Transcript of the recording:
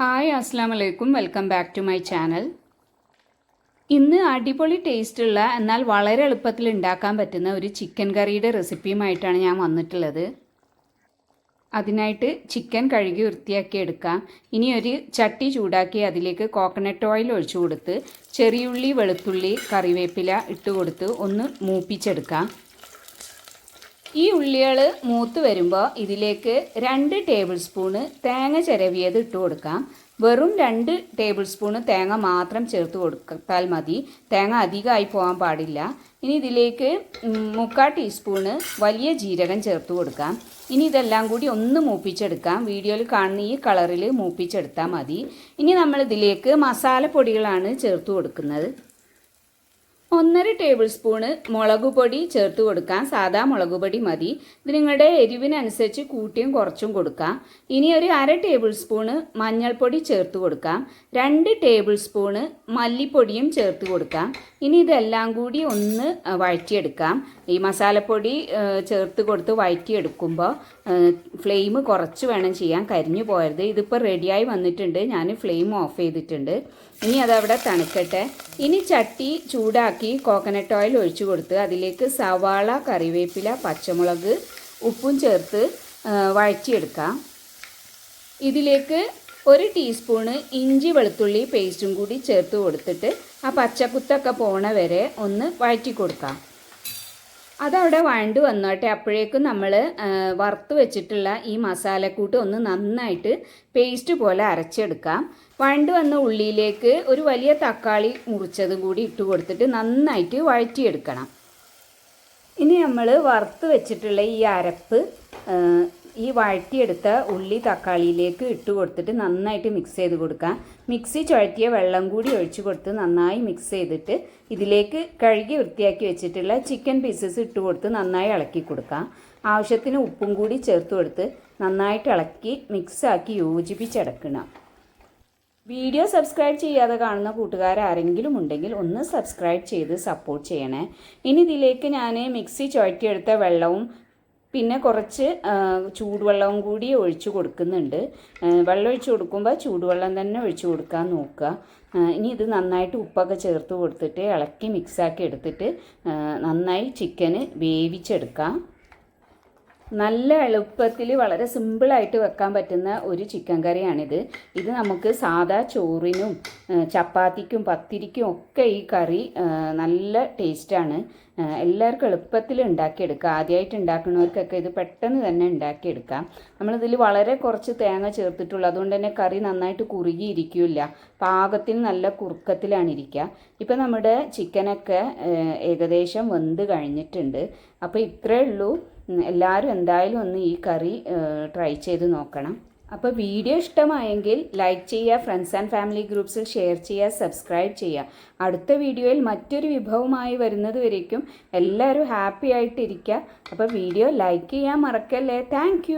Hi അസ്സാം വലൈക്കും welcome back to my channel ഇന്ന് അടിപൊളി ടേസ്റ്റുള്ള എന്നാൽ വളരെ എളുപ്പത്തിൽ ഉണ്ടാക്കാൻ പറ്റുന്ന ഒരു ചിക്കൻ കറിയുടെ റെസിപ്പിയുമായിട്ടാണ് ഞാൻ വന്നിട്ടുള്ളത്. അതിനായിട്ട് ചിക്കൻ കഴുകി വൃത്തിയാക്കി എടുക്കാം. ഇനി ഒരു ചട്ടി ചൂടാക്കി അതിലേക്ക് കോക്കനട്ട് ഓയിൽ ഒഴിച്ചു കൊടുത്ത് ചെറിയുള്ളി വെളുത്തുള്ളി കറിവേപ്പില ഇട്ട് കൊടുത്ത് ഒന്ന് മൂപ്പിച്ചെടുക്കാം. ഈ ഉള്ളികൾ മൂത്ത് വരുമ്പോൾ ഇതിലേക്ക് രണ്ട് ടേബിൾ സ്പൂണ് തേങ്ങ ചിരവിയത് ഇട്ട് കൊടുക്കാം. വെറും രണ്ട് ടേബിൾ സ്പൂണ് തേങ്ങ മാത്രം ചേർത്ത് കൊടുത്താൽ മതി. തേങ്ങ അധികമായി പോകാൻ പാടില്ല. ഇനി ഇതിലേക്ക് മുക്കാൽ ടീസ്പൂണ് വലിയ ജീരകം ചേർത്ത് കൊടുക്കാം. ഇനി ഇതെല്ലാം കൂടി ഒന്ന് മൂപ്പിച്ചെടുക്കാം. വീഡിയോയിൽ കാണുന്ന ഈ കളറിൽ മൂപ്പിച്ചെടുത്താൽ മതി. ഇനി നമ്മൾ ഇതിലേക്ക് മസാലപ്പൊടികളാണ് ചേർത്ത് കൊടുക്കുന്നത്. ഒന്നര ടേബിൾ സ്പൂണ് മുളകുപൊടി ചേർത്ത് കൊടുക്കാം. സാധാ മുളകുപൊടി മതി. ഇത് നിങ്ങളുടെ എരിവിനനുസരിച്ച് കൂട്ടിയും കുറച്ചും കൊടുക്കാം. ഇനി ഒരു അര ടേബിൾ സ്പൂണ് മഞ്ഞൾപ്പൊടി ചേർത്ത് കൊടുക്കാം. രണ്ട് ടേബിൾ സ്പൂണ് മല്ലിപ്പൊടിയും ചേർത്ത് കൊടുക്കാം. ഇനി ഇതെല്ലാം കൂടി ഒന്ന് വഴറ്റിയെടുക്കാം. ഈ മസാലപ്പൊടി ചേർത്ത് കൊടുത്ത് വഴറ്റിയെടുക്കുമ്പോൾ ഫ്ലെയിം കുറച്ച് വേണം ചെയ്യാൻ. കരിഞ്ഞു പോയത് ഇതിപ്പോൾ റെഡിയായി വന്നിട്ടുണ്ട്. ഞാൻ ഫ്ലെയിം ഓഫ് ചെയ്തിട്ടുണ്ട്. ഇനി അതവിടെ തണുക്കട്ടെ. ഇനി ചട്ടി ചൂടാക്കി കോക്കനട്ട് ഓയിൽ ഒഴിച്ചു കൊടുത്ത് അതിലേക്ക് സവാള കറിവേപ്പില പച്ചമുളക് ഉപ്പും ചേർത്ത് വഴറ്റിയെടുക്കാം. ഇതിലേക്ക് ഒരു ടീസ്പൂണ് ഇഞ്ചി വെളുത്തുള്ളി പേസ്റ്റും കൂടി ചേർത്ത് കൊടുത്തിട്ട് ആ പച്ചക്കുത്തൊക്കെ പോണ വരെ ഒന്ന് വഴറ്റി കൊടുക്കാം അതവിടെ വഴണ്ട് വന്നോട്ടെ. അപ്പോഴേക്കും നമ്മൾ വറുത്ത് വെച്ചിട്ടുള്ള ഈ മസാലക്കൂട്ട് ഒന്ന് നന്നായിട്ട് പേസ്റ്റ് പോലെ അരച്ചെടുക്കാം. വഴണ്ട് വന്ന ഉള്ളിയിലേക്ക് ഒരു വലിയ തക്കാളി മുറിച്ചതും കൂടി ഇട്ട് കൊടുത്തിട്ട് നന്നായിട്ട് വഴറ്റിയെടുക്കണം. ഇനി നമ്മൾ വറുത്ത് വെച്ചിട്ടുള്ള ഈ അരപ്പ് ഈ വഴറ്റിയെടുത്ത ഉള്ളി തക്കാളിയിലേക്ക് ഇട്ട് കൊടുത്തിട്ട് നന്നായിട്ട് മിക്സ് ചെയ്ത് കൊടുക്കാം. മിക്സി ചുഴറ്റിയ വെള്ളം കൂടി ഒഴിച്ചു കൊടുത്ത് നന്നായി മിക്സ് ചെയ്തിട്ട് ഇതിലേക്ക് കഴുകി വൃത്തിയാക്കി വെച്ചിട്ടുള്ള ചിക്കൻ പീസസ് ഇട്ട് കൊടുത്ത് നന്നായി ഇളക്കി കൊടുക്കാം. ആവശ്യത്തിന് ഉപ്പും കൂടി ചേർത്ത് കൊടുത്ത് നന്നായിട്ട് ഇളക്കി മിക്സാക്കി യോജിപ്പിച്ചടക്കണം. വീഡിയോ സബ്സ്ക്രൈബ് ചെയ്യാതെ കാണുന്ന കൂട്ടുകാർ ആരെങ്കിലും ഉണ്ടെങ്കിൽ ഒന്ന് സബ്സ്ക്രൈബ് ചെയ്ത് സപ്പോർട്ട് ചെയ്യണേ. ഇനി ഇതിലേക്ക് ഞാൻ മിക്സി ചുഴറ്റിയെടുത്ത വെള്ളവും പിന്നെ കുറച്ച് ചൂടുവെള്ളവും കൂടി ഒഴിച്ച് കൊടുക്കുന്നുണ്ട്. വെള്ളം ഒഴിച്ച് കൊടുക്കുമ്പോൾ ചൂടുവെള്ളം തന്നെ ഒഴിച്ചു കൊടുക്കാൻ നോക്കുക. ഇനി ഇത് നന്നായിട്ട് ഉപ്പൊക്കെ ചേർത്ത് കൊടുത്തിട്ട് ഇളക്കി മിക്സാക്കി എടുത്തിട്ട് നന്നായി ചിക്കന് വേവിച്ചെടുക്കാം. നല്ല എളുപ്പത്തിൽ വളരെ സിമ്പിളായിട്ട് വെക്കാൻ പറ്റുന്ന ഒരു ചിക്കൻ കറിയാണിത്. ഇത് നമുക്ക് സാധാ ചോറിനും ചപ്പാത്തിക്കും പത്തിരിക്കും ഒക്കെ ഈ കറി നല്ല ടേസ്റ്റാണ് എല്ലാവർക്കും എളുപ്പത്തിൽ ഉണ്ടാക്കിയെടുക്കാം. ആദ്യമായിട്ട് ഉണ്ടാക്കുന്നവർക്കൊക്കെ ഇത് പെട്ടെന്ന് തന്നെ ഉണ്ടാക്കിയെടുക്കാം. നമ്മളിതിൽ വളരെ കുറച്ച് തേങ്ങ ചേർത്തിട്ടുള്ളൂ. അതുകൊണ്ട് തന്നെ കറി നന്നായിട്ട് കുറുകിയിരിക്കില്ല. പാകത്തിന് നല്ല കുറുക്കത്തിലാണ് ഇരിക്കുക. ഇപ്പം നമ്മുടെ ചിക്കനൊക്കെ ഏകദേശം വെന്ത് കഴിഞ്ഞിട്ടുണ്ട്. അപ്പോൾ ഇത്രയേ ഉള്ളൂ. എല്ലാവരും എന്തായാലും ഒന്ന് ഈ കറി ട്രൈ ചെയ്ത് നോക്കണം. അപ്പോൾ വീഡിയോ ഇഷ്ടമായെങ്കിൽ ലൈക്ക് ചെയ്യുക ഫ്രണ്ട്സ് ആൻഡ് ഫാമിലി ഗ്രൂപ്പ്സിൽ ഷെയർ ചെയ്യുക സബ്സ്ക്രൈബ് ചെയ്യുക. അടുത്ത വീഡിയോയിൽ മറ്റൊരു വിഭവമായി വരുന്നത് വരേക്കും. എല്ലാവരും ഹാപ്പി ആയിട്ടിരിക്കുക. അപ്പോൾ വീഡിയോ ലൈക്ക് ചെയ്യാൻ മറക്കല്ലേ. താങ്ക്